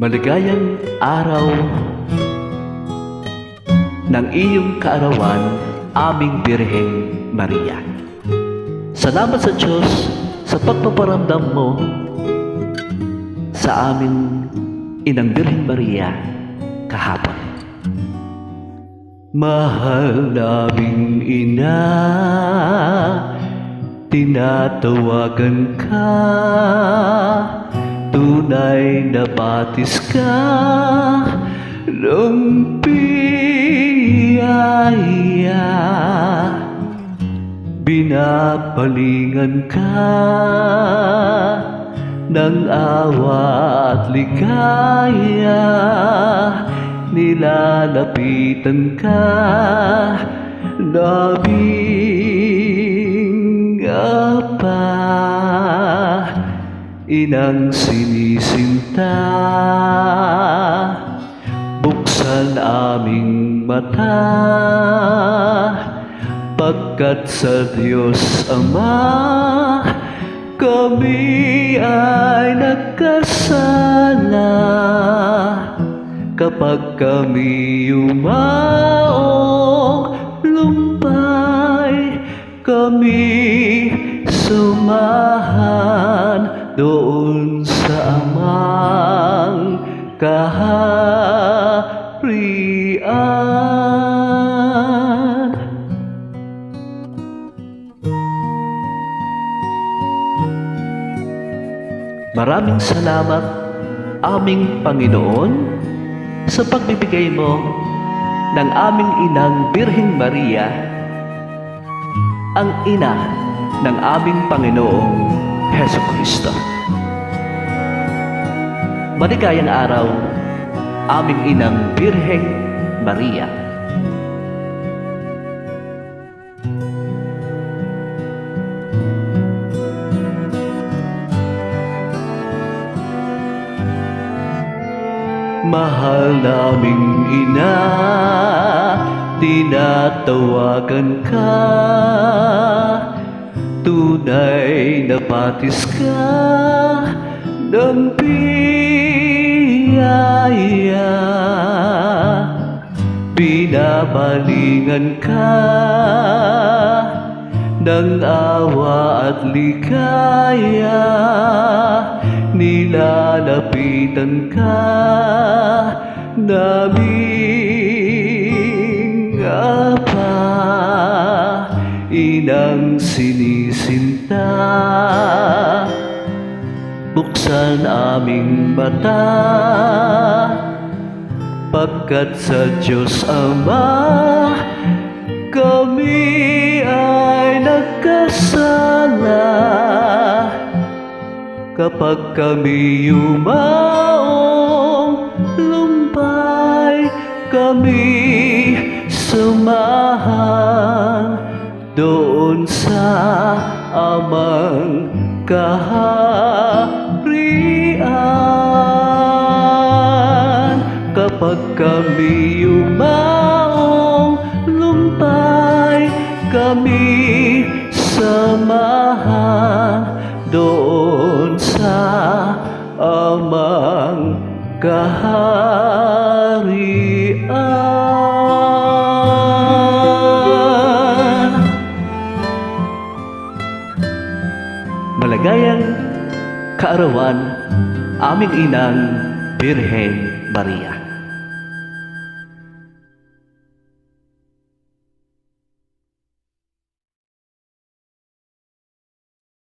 Maligayang araw ng iyong kaarawan, aming Birheng Maria. Salamat sa Diyos sa pagpaparamdam mo sa aming Inang Birheng Maria kahapon. Mahal naming ina, tinatawagan ka, tunay na batis ka, ng biyaya. Binapalingan ka ng awa at ligaya Nilalapitan ka Nabing apa Inang sinisinta Buksan aming mata. Pagkat sa Diyos Ama Kami ay nagkasala. Kapag kami yumaong lumpay Kami sumahan doon sa amang kaharian Maraming salamat aming Panginoon sa pagbibigay mo ng aming inang Birheng Maria, ang ina ng aming Panginoong Heso Kristo. Maligayang araw, aming inang Birheng Maria. Mahal naming ina, tinatawagan ka Tunay na patis ka ng biyaya. Binabalingan ka ng awa at ligaya Nilalapitan ka naming Inang sinisinta. Buksan aming mata Pagkat sa Diyos Ama Kami ay nagkasala. Kapag kami yumaong sa amang kaharian. Kapag kami yumaong lumpay Kami samahan doon sa amang kaharian Malagayang kaarawan aming inang Birhen Maria.